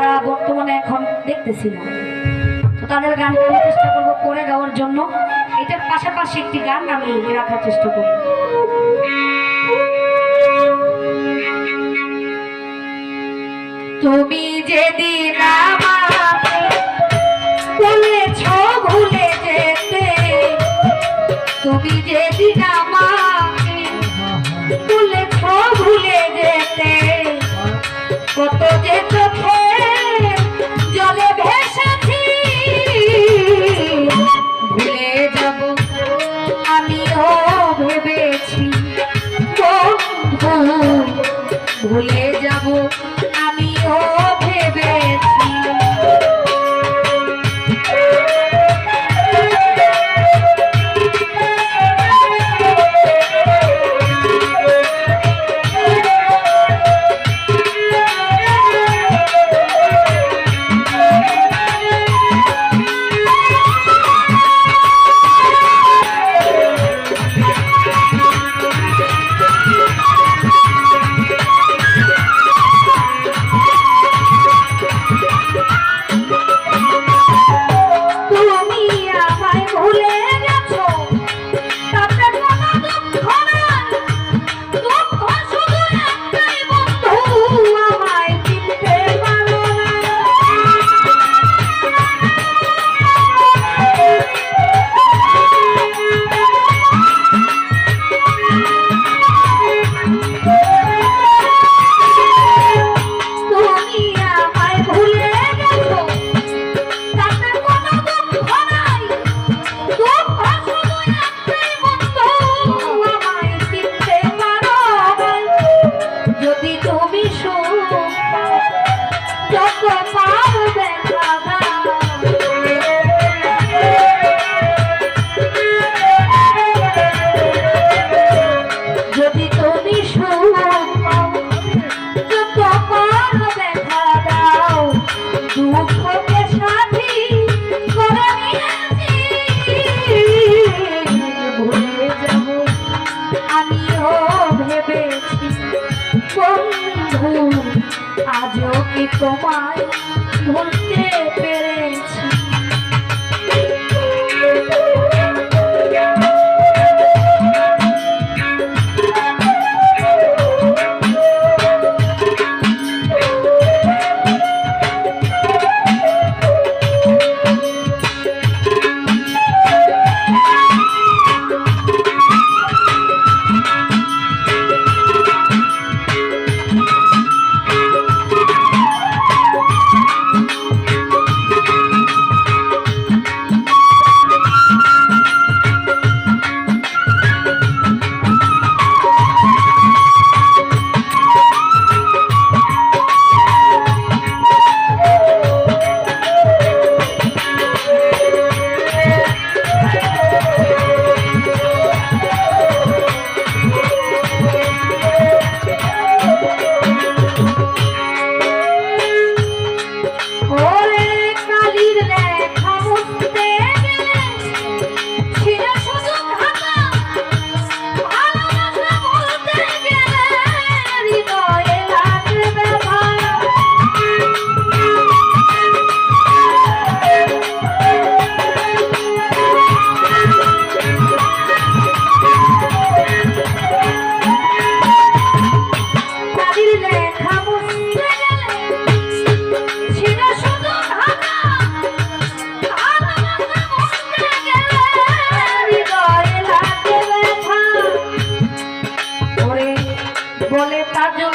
তারা বর্তমানে এখন দেখতেছি না। তো তাদের গান গাওয়ার চেষ্টা করব করে গাওয়ার জন্য। এটার পাশাপাশি একটি গান আমি রাখার চেষ্টা করব। তুমি যেদিন আমাকে বলেছ ভুলে যেতে, তুমি যেদিন আমার भूले जाबू দেখা 说话呀，喜欢 বলে কাজল